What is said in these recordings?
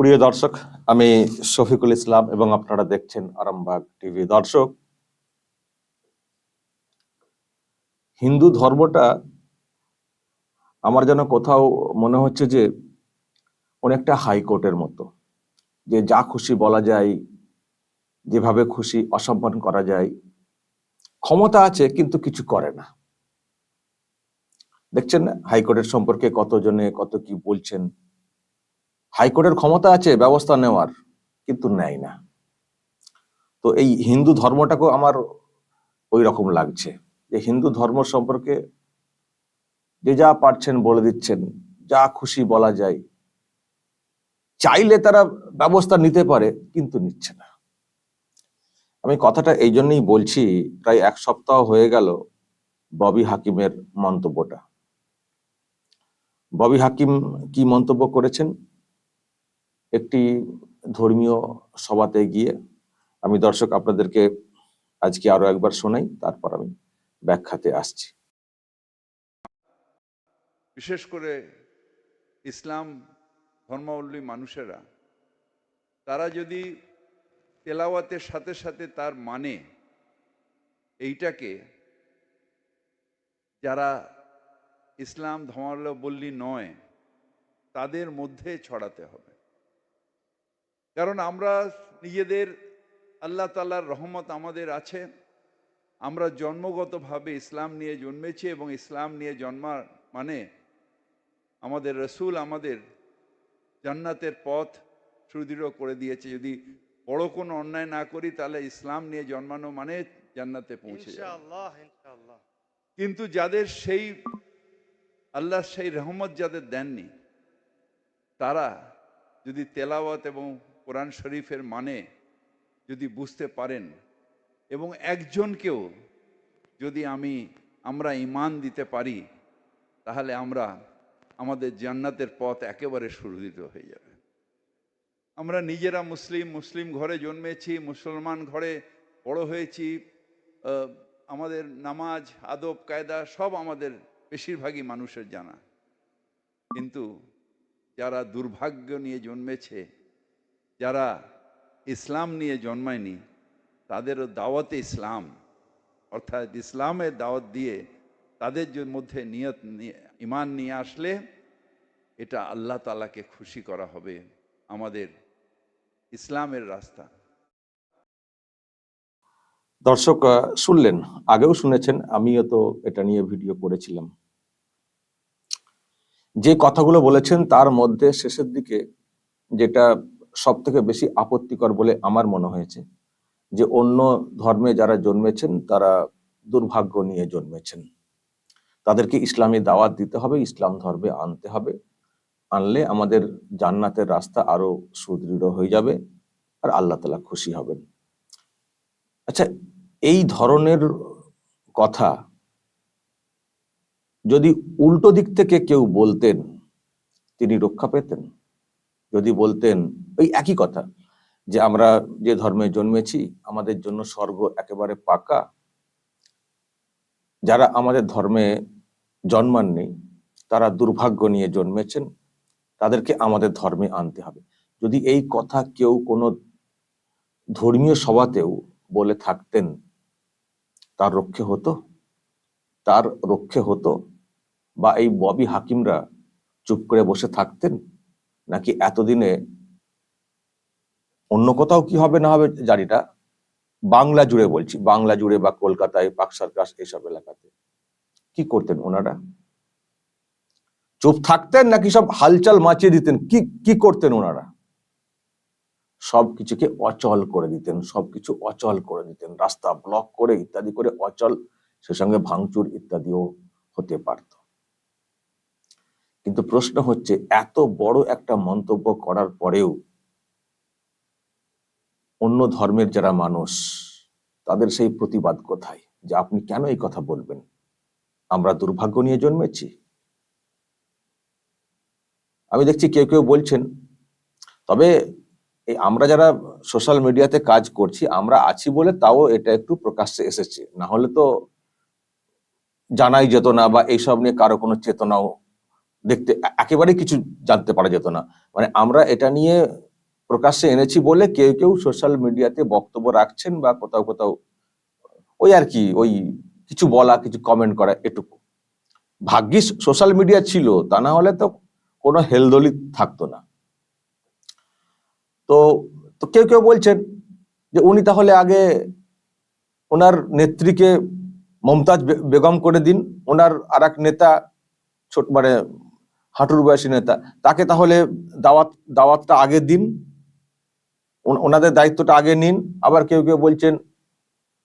প্রিয় দর্শক, আমি শফিকুল ইসলাম এবং আপনারা দেখছেন আরামবাগ টিভি। দর্শক, হিন্দু ধর্মটা আমার যেন কোথাও মনে হচ্ছে যে অনেকটা হাইকোর্টের মতো, যে যা খুশি বলা যায়, যেভাবে খুশি অসম্মান করা যায়, ক্ষমতা আছে কিন্তু কিছু করে না। দেখছেন হাইকোর্টের সম্পর্কে কতজনে কত কি বলছেন হাইকোর্টের ক্ষমতা আছে, ব্যবস্থা নেওয়ার, কিন্তু নেয় না। তো এই হিন্দু ধর্মটাকেও আমার ওই রকম লাগছে। যে হিন্দু ধর্ম সম্পর্কে যে যা পারছেন বলে দিচ্ছেন, যা খুশি বলা যায়। চাইলে তারা ব্যবস্থা নিতে পারে, কিন্তু নিচ্ছে না। আমি কথাটা এই জন্যই বলছি, প্রায় এক সপ্তাহ হয়ে গেল ববি হাকিমের মন্তব্যটা। ববি হাকিম কি মন্তব্য করেছেন? একটি ধর্মীয় সভাতে গিয়ে আমি দর্শক আপনাদেরকে আজকে আরও একবার শোনাই, তারপর আমি ব্যাখ্যাতে আসছি। বিশেষ করে ইসলাম ধর্মাবলম্বী মানুষেরা, তারা যদি তেলাওয়াতের সাথে সাথে তার মানে এইটাকে যারা ইসলাম ধর্মাবলম্বী নয়, তাদের মধ্যে ছড়াতে হবে। কারণ আমরা নিজেদের আল্লাহ তাল্লাহর রহমত আমাদের আছে। আমরা জন্মগতভাবে ইসলাম নিয়ে জন্মেছি এবং ইসলাম নিয়ে জন্মার মানে আমাদের রসুল আমাদের জান্নাতের পথ সুদৃঢ় করে দিয়েছে। যদি বড় কোনো অন্যায় না করি তাহলে ইসলাম নিয়ে জন্মানো মানে জান্নাতে পৌঁছে কিন্তু যাদের সেই আল্লাহ সেই রহমত যাদের দেননি তারা যদি তেলাওয়াত এবং কোরআন শরীফের মানে যদি বুঝতে পারেন এবং একজনকেও যদি আমি, আমরা ইমান দিতে পারি, তাহলে আমরা আমাদের জান্নাতের পথ একেবারে সুরক্ষিত হয়ে যাবে। আমরা নিজেরা মুসলিম মুসলিম ঘরে জন্মেছি, মুসলমান ঘরে বড় হয়েছি আমাদের নামাজ, আদব, কায়দা সব আমাদের বেশিরভাগই মানুষের জানা। কিন্তু যারা দুর্ভাগ্য নিয়ে জন্মেছে যারা ইসলাম নিয়ে জন্মায়নি, তাদেরও দাওয়াতে ইসলাম। অর্থাৎ ইসলামের দাওয়াত দিয়ে তাদের মধ্যে নিয়ত নিয়ে- ইমান নিয়ে আসলে এটা আল্লাহ তালাকে খুশি করা হবে আমাদের ইসলামের রাস্তা। দর্শক শুনলেন, আগেও শুনেছেন, আমিও তো এটা নিয়ে ভিডিও করেছিলাম। যে কথাগুলো বলেছেন, তার মধ্যে শেষের দিকে যেটা সব থেকে বেশি আপত্তিকর বলে আমার মনে হয়েছে যে অন্য ধর্মে যারা জন্মেছেন, তারা দুর্ভাগ্য নিয়ে জন্মেছেন। তাদেরকে ইসলামী দাওয়াত দিতে হবে, ইসলাম ধর্মে আনতে হবে। আনলে আমাদের জান্নাতের রাস্তা আরও সুদৃঢ় হয়ে যাবে আর আল্লাহ তালা খুশি হবেন। আচ্ছা এই ধরনের কথা যদি উল্টো দিক থেকে কেউ বলতেন, তিনি রক্ষা পেতেন? যদি বলতেন, ওই একই কথা, যে আমরা যে ধর্মে জন্মেছি, আমাদের জন্য স্বর্গ একেবারে পাকা। যারা আমাদের ধর্মে জন্মাননি, তারা দুর্ভাগ্য নিয়ে জন্মেছেন, তাদেরকে আমাদের ধর্মে আনতে হবে। যদি এই কথা কেউ কোনো ধর্মীয় সভাতেও বলে থাকতেন, তার রক্ষে হতো? তার রক্ষে হতো? বা এই ববি হাকিমরা চুপ করে বসে থাকতেন? নাকি এতদিনে অন্য কোথাও কি হবে না হবে জানি না বাংলা জুড়ে বলছি, বাংলা জুড়ে বা কলকাতায় পাকসার্কাস এইসব এলাকাতে। কি করতেন ওনারা? চুপ থাকতেন নাকি সব হালচাল মাচিয়ে দিতেন? কি কি করতেন ওনারা? সবকিছুকে অচল করে দিতেন সবকিছু অচল করে দিতেন, রাস্তা ব্লক করে ইত্যাদি করে অচল, সে সঙ্গে ভাঙচুর ইত্যাদিও হতে পারত। কিন্তু প্রশ্ন হচ্ছে, এত বড় একটা মন্তব্য করার পরেও অন্য ধর্মের যারা মানুষ, তাদের সেই প্রতিবাদ কোথায়? যে আপনি কেন এই কথা বলবেন? আমরা দুর্ভাগ্য নিয়ে জন্মেছি। আমি দেখছি কেউ কেউ বলছেন, তবে এই আমরা যারা সোশ্যাল মিডিয়াতে কাজ করছি, আমরা আছি বলে তাও এটা একটু প্রকাশ্যে এসেছে। না হলে তো জানাই যেত না বা এইসব নিয়ে কারও কোনো চেতনাও দেখতে, এ- একেবারেই কিছু জানতে পারা যেত না। মানে আমরা এটা নিয়ে প্রকাশ্যে এনেছি বলে কেউ কেউ সোশ্যাল মিডিয়াতে বক্তব্য রাখছেন বা কোথাও কোথাও, ওই আর কি, ওই কিছু বলা, কিছু কমেন্ট করা এটুকু। ভাগ্যিস সোশ্যাল মিডিয়া ছিল, তা না হলে তো কোনো হেলদলি থাকতো না। তো তো কেউ কেউ বলছেন যে উনি তাহলে আগে ওনার নেত্রীকে মমতাজ বেগম করে দিন। ওনার আর এক নেতা ছোট মানে হাঁটুর বয়সী নেতা। তাকে তাহলে দাওয়াত, দাওয়াতটা আগে দিন। ওনাদের দায়িত্বটা আগে নিন। আবার কেউ কেউ বলছেন,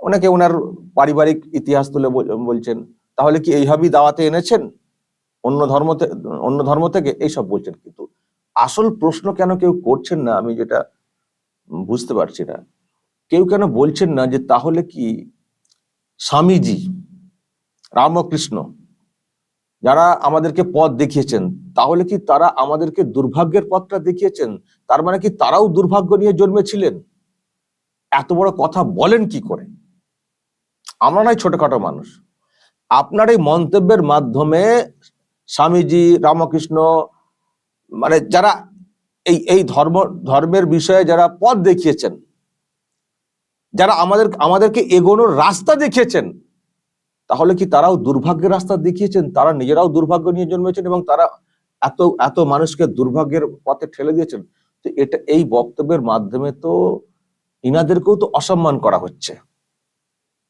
অনেকে ওনার পারিবারিক ইতিহাস তুলে বলছেন, তাহলে কি এইভাবেই দাওয়াতে এনেছেন? অন্য ধর্ম অন্য ধর্ম থেকে? এইসব বলছেন কিন্তু। আসল প্রশ্ন কেন কেউ করছেন না আমি যেটা বুঝতে পারছি না। কেউ কেন বলছেন না যে তাহলে কি স্বামীজি, রামকৃষ্ণ, যারা আমাদেরকে পথ দেখিয়েছেন তাহলে কি তারা আমাদেরকে দুর্ভাগ্যের পথটা দেখিয়েছেন? তার মানে কি তারাও দুর্ভাগ্য নিয়ে জন্মেছিলেন? এত বড় কথা বলেন কি করে? আমরা নয় ছোটখাটো মানুষ। আপনার এই মন্তব্যের মাধ্যমে স্বামীজি, রামকৃষ্ণ মানে যারা এই এই ধর্ম, ধর্মের বিষয়ে যারা পথ দেখিয়েছেন, যারা আমাদের, আমাদেরকে এগোনোর রাস্তা দেখিয়েছেন, তাহলে কি তারাও দুর্ভাগ্যের রাস্তা দেখিয়েছেন? তারা নিজেরাও দুর্ভাগ্য নিয়ে জন্মেছেন এবং তারা এত এত মানুষকে দুর্ভাগ্যের পথে ঠেলে দিয়েছেন, তো এটা, এই বক্তব্যের মাধ্যমে তো ইনাদেরকেও তো অসম্মান করা হচ্ছে।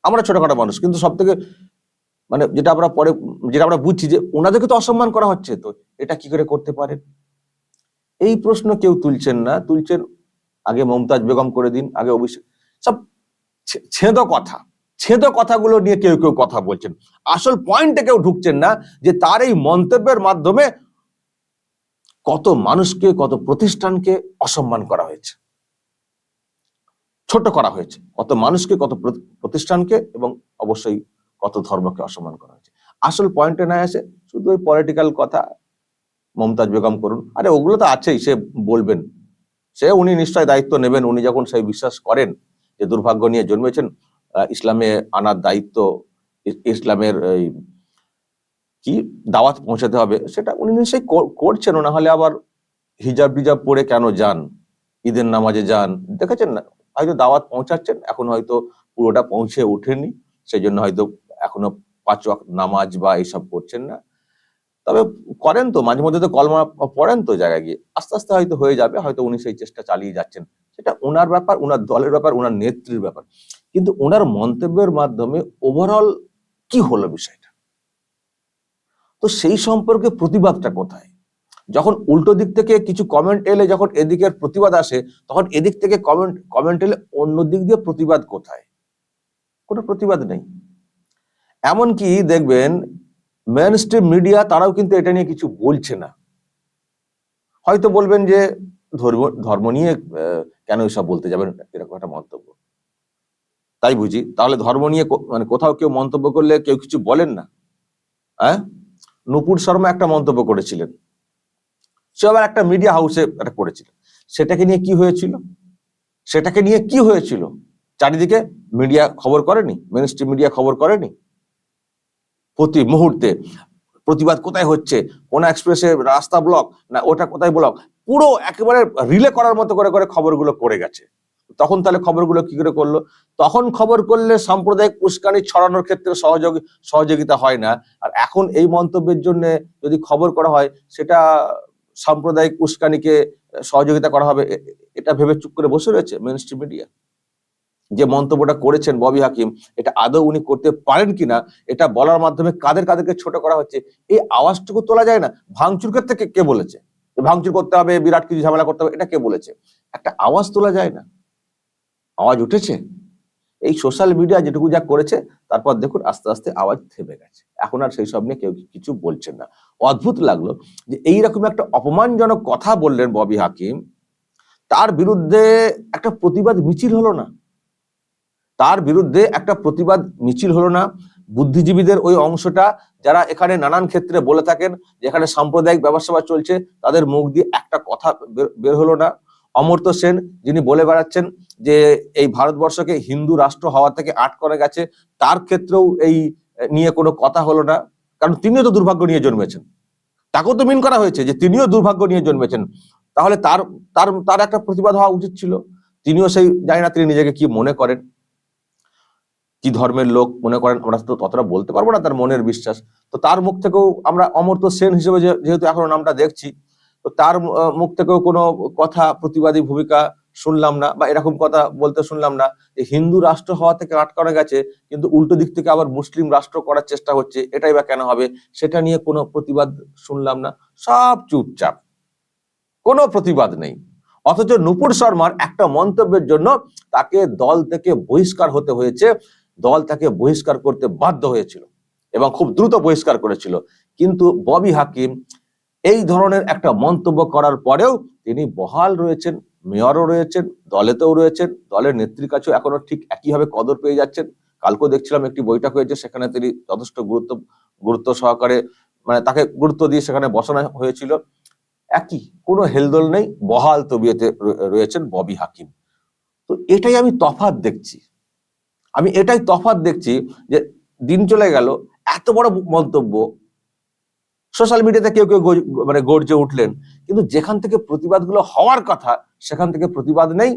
আমরা ছোটখাটো মানুষ, কিন্তু সব থেকে মানে যেটা আমরা পরে, যেটা আমরা বুঝছি যে ওনাদেরকে তো অসম্মান করা হচ্ছে, তো এটা কি করে করতে পারেন? এই প্রশ্ন কেউ তুলছেন না, তুলছেন আগে মমতাজ বেগম করে দিন, আগে অভিষেক, সব ছেদ কথা, ছেদ কথাগুলো নিয়ে কেউ কেউ কথা বলছেন। আসল পয়েন্টে কেউ ঢুকছেন না যে তার এই মন্তব্যের মাধ্যমে কত মানুষকে, কত প্রতিষ্ঠানকে অসম্মান করা হয়েছে। ছোট করা হয়েছে। কত মানুষকে, কত প্রতি- প্রতিষ্ঠানকে এবং অবশ্যই কত ধর্মকে অসম্মান করা হয়েছে। আসল পয়েন্টে না আসে শুধু ওই পলিটিক্যাল কথা, মমতাজ বেগম করুন। আরে ওগুলো তো আছেই, সে বলবেন। সে উনি নিশ্চয় দায়িত্ব নেবেন, উনি যখন সেই বিশ্বাস করেন যে দুর্ভাগ্য নিয়ে জন্মেছেন ইসলামে আনার দায়িত্ব ইসলামের কি দাওয়াত পৌঁছাতে হবে সেটা উনি নিশ্চয়ই কর- করছেন না হলে আবার হিজাব টিজাব পরে কেন যান? ঈদের নামাজে যান? দেখেছেন না? হয়তো দাওয়াত পৌঁছাচ্ছেন, এখন হয়তো পুরোটা পৌঁছে ওঠেনি সেই জন্য হয়তো এখনও পাঁচ নামাজ বা এইসব করছেন না। তবে করেন তো, মাঝে মধ্যে তো কলমা পড়েন তো জায়গায় গিয়ে। আস্তে আস্তে হয়তো হয়ে যাবে, হয়তো উনি সেই চেষ্টা চালিয়ে যাচ্ছেন। সেটা ওনার ব্যাপার ওনার দলের ব্যাপার ওনার নেত্রীর ব্যাপার। কিন্তু ওনার মন্তব্যের মাধ্যমে ওভারঅল কি হলো বিষয়টা? তো সেই সম্পর্কে প্রতিবাদটা কোথায়? যখন উল্টো দিক থেকে কিছু কমেন্ট এলে যখন এদিকের প্রতিবাদ আসে, তখন এদিক থেকে কমেন্ট কমেন্ট এলে অন্য দিক দিয়ে প্রতিবাদ কোথায়? কোনো প্রতিবাদ নেই। এমনকি দেখবেন মেন স্ট্রিম মিডিয়া তারাও কিন্তু এটা নিয়ে কিছু বলছে না। হয়তো বলবেন যে, ধর্ম ধর্ম নিয়ে কেন এসব বলতে যাবেন? এরকম একটা মন্তব্য। তাই বুঝি। তাহলে ধর্ম নিয়ে মানে কোথাও কেউ মন্তব্য করলে কেউ কিছু বলেন না? হ্যাঁ নুপুর শর্মা একটা মন্তব্য করেছিলেন। সে আবার একটা মিডিয়া হাউসে একটা করেছিলেন। সেটাকে নিয়ে কি হয়েছিল? সেটাকে নিয়ে কি হয়েছিল? চারিদিকে মিডিয়া খবর করেনি? মেন মিডিয়া খবর করেনি? প্রতি মুহূর্তে প্রতিবাদ কোথায় হচ্ছে? কোন এক্সপ্রেসে রাস্তা ব্লক না, ওটা কোথায় ব্লক পুরো একেবারে রিলে করার মতো করে করে খবরগুলো করে গেছে। তখন তাহলে খবরগুলো কি করে করল? তখন খবর করলে সাম্প্রদায়িক উস্কানি ছড়ানোর ক্ষেত্রে সহযোগী, সহযোগিতা হয় না। আর এখন এই মন্তব্যের জন্য যদি খবর করা হয়, সেটা সাম্প্রদায়িক উস্কানিকে সহযোগিতা করা হবে। এটা ভেবে চুপ করে বসে রয়েছে মেন মিডিয়া যে মন্তব্যটা করেছেন ববি হাকিম, এটা আদৌ উনি করতে পারেন কিনা, এটা বলার মাধ্যমে কাদের কাদেরকে ছোট করা হচ্ছে, এই আওয়াজটুকু তোলা যায় না। ভাঙচুরকে থেকে কে বলেছে? ভাঙচুর করতে হবে, বিরাট কিছু ঝামেলা করতে হবে, এটা কে বলেছে? একটা আওয়াজ তোলা যায় না। আওয়াজ উঠেছে? এই সোশ্যাল মিডিয়া যেটুকু যা করেছে, তারপর দেখুন আস্তে আস্তে আওয়াজ থেমে গেছে। এখন আর সেই সব নিয়ে কেউ কিছু বলছেন না। অদ্ভুত লাগল যে এইরকম একটা অপমানজনক কথা বললেন ববি হাকিম, তার বিরুদ্ধে একটা প্রতিবাদ মিছিল হলো না। তার বিরুদ্ধে একটা প্রতিবাদ মিছিল হলো না। বুদ্ধিজীবীদের ওই অংশটা, যারা এখানে নানান ক্ষেত্রে বলে থাকেন যেখানে সাম্প্রদায়িক ব্যবসা চলছে, তাদের মুখ দিয়ে একটা কথা বের- বের হলো না। অমর্ত্য সেন যিনি বলে বেড়াচ্ছেন যে এই ভারতবর্ষকে হিন্দু রাষ্ট্র হওয়া থেকে আট করে গেছে, তার ক্ষেত্রেও এই নিয়ে কোনো কথা হলো না। কারণ তিনিও তো দুর্ভাগ্য নিয়ে জন্মেছেন। তাকেও তো মিন করা হয়েছে যে তিনিও দুর্ভাগ্য নিয়ে জন্মেছেন। তাহলে তার তার তার একটা প্রতিবাদ হওয়া উচিত ছিল। তিনিও সেই, জানি না তিনি নিজেকে কি মনে করেন। কি ধর্মের লোক মনে করেন, আমরা তো ততটা বলতে পারব না তার মনের বিশ্বাস। তো তার মুখ থেকেও আমরা অমর্ত্য সেন হিসেবে যেহেতু এখনও নামটা দেখছি, তো তার মুখ থেকেও কোনো কথা প্রতিবাদী ভূমিকা শুনলাম না বা এরকম কথা বলতে শুনলাম না যে হিন্দু রাষ্ট্র হওয়া থেকে আটকানো গেছে, কিন্তু উল্টো দিক থেকে আবার মুসলিম রাষ্ট্র করার চেষ্টা হচ্ছে, এটাই বা কেন হবে? সেটা নিয়ে কোনো প্রতিবাদ শুনলাম না। সব চুপচাপ। কোনো প্রতিবাদ নেই। অথচ নুপুর শর্মার একটা মন্তব্যের জন্য তাকে দল থেকে বহিষ্কার হতে হয়েছে, দল তাকে বহিষ্কার করতে বাধ্য হয়েছিল এবং খুব দ্রুত বহিষ্কার করেছিল। কিন্তু ববি হাকিম এই ধরনের একটা মন্তব্য করার পরেও তিনি বহাল রয়েছেন। মেয়রও রয়েছেন, দলেতেও রয়েছেন, দলের নেত্রীর কাছেও এখনও ঠিক একইভাবে কদর পেয়ে যাচ্ছেন। কালকেও দেখছিলাম একটি বৈঠক হয়েছে, সেখানে তিনি যথেষ্ট গুরুত্ব গুরুত্ব সহকারে মানে তাকে গুরুত্ব দিয়ে সেখানে বসানো হয়েছিল। একই, কোনো হেলদোল নেই, বহাল তবিয়তে রয়েছেন ববি হাকিম। তো এটাই আমি তফাৎ দেখছি। আমি এটাই তফাৎ দেখছি যে দিন চলে গেল, এত বড় মন্তব্য। সোশ্যাল মিডিয়াতে কেউ কেউ মানে গর্জে উঠলেন। কিন্তু যেখান থেকে প্রতিবাদগুলো হওয়ার কথা সেখান থেকে প্রতিবাদ নেই।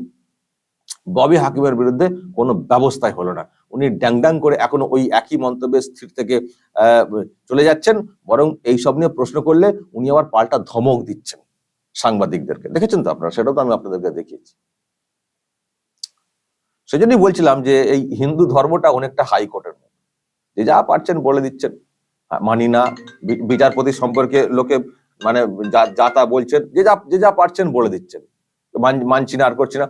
ববি হাকিমের বিরুদ্ধে কোনো ব্যবস্থাই হলো না। উনি ড্যাং ড্যাং করে এখনও ওই একই মন্তব্যের স্থির থেকে চলে যাচ্ছেন। বরং এই সব নিয়ে প্রশ্ন করলে উনি আবার পাল্টা ধমক দিচ্ছেন সাংবাদিকদেরকে। দেখেছেন তো আপনারা? সেটাও তো আমি আপনাদেরকে দেখিয়েছি। সেজন্যই বলছিলাম যে এই হিন্দু ধর্মটা অনেকটা হাইকোর্টের মতো। যে যা পারছেন বলে দিচ্ছেন। মানি না বিচারপতি সম্পর্কে লোকে মানে যা- যা তা বলছেন, যে যা যে যা পারছেন বলে দিচ্ছেন। মানছি না, আর করছি না।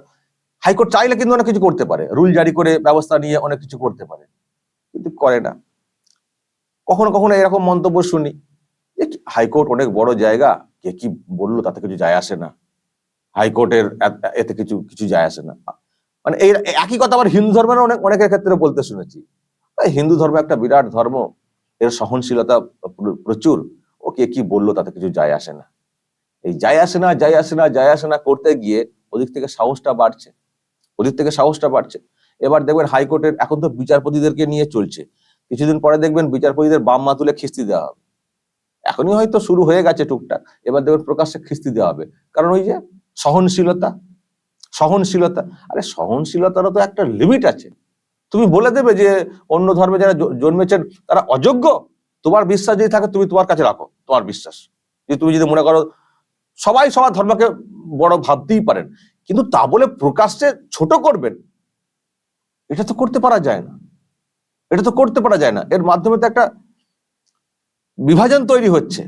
হাইকোর্ট চাইলে কিন্তু অনেক কিছু করতে পারে। রুল জারি করে ব্যবস্থা নিয়ে অনেক কিছু করতে পারে। কিন্তু করে না। কখনো কখনো এরকম মন্তব্য শুনি হাইকোর্ট অনেক বড় জায়গা, কে কি বলল তাতে কিছু যায় আসে না। হাইকোর্টের এতে কিছু কিছু যায় আসে না। মানে এই এই একই কথা আবার হিন্দু ধর্মের অনেক, অনেকের ক্ষেত্রে বলতে শুনেছি। হিন্দু ধর্ম একটা বিরাট ধর্ম। এর সহনশীলতা প্রচুর। ও কে কি বলল তাতে কিছু যায় আসে না। এই যায় আসে না, যায় আসে না, যায় আসে না করতে গিয়ে ওদিক থেকে সাহসটা বাড়ছে। ওদিক থেকে সাহসটা বাড়ছে। এবার দেখবেন হাইকোর্টের এখন তো বিচারপতিদেরকে নিয়ে চলছে। কিছুদিন পরে দেখবেন বিচারপতিদের বাম মা তুলে খিস্তি দেওয়া হবে। এখনই হয়তো শুরু হয়ে গেছে টুকটাক। এবার দেখবেন প্রকাশ্যে খিস্তি দেওয়া হবে। কারণ ওই যে সহনশীলতা সহনশীলতা, আরে সহনশীলতারও তো একটা লিমিট আছে। তুমি বলে দেবে যে অন্য ধর্মে যারা জন্মেছেন তারা অযোগ্য। তোমার বিশ্বাস যদি থাকে তুমি তোমার কাছে রাখো। তোমার বিশ্বাস। যে তুমি যদি মনে করো সবাই সবার ধর্মকে বড় ভাবতেই পারেন। কিন্তু তা বলে প্রকাশ্যে ছোট করবেন, এটা তো করতে পারা যায় না। এটা তো করতে পারা যায় না। এর মাধ্যমে তো একটা বিভাজন তৈরি হচ্ছে।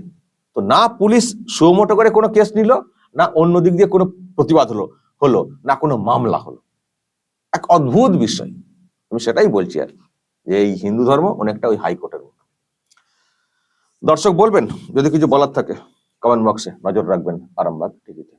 তো না পুলিশ সুমোটো করে কোনো কেস নিল, না অন্য দিক দিয়ে কোনো প্রতিবাদ হলো হলো, না কোনো মামলা হলো। এক অদ্ভুত বিষয়। আমি সেটাই বলছি আর যে এই হিন্দু ধর্ম অনেকটা ওই হাইকোর্টের মতো। দর্শক বলবেন, যদি কিছু বলার থাকে। কমেন্ট বক্সে নজর রাখবেন আরামবাগ টিভিতে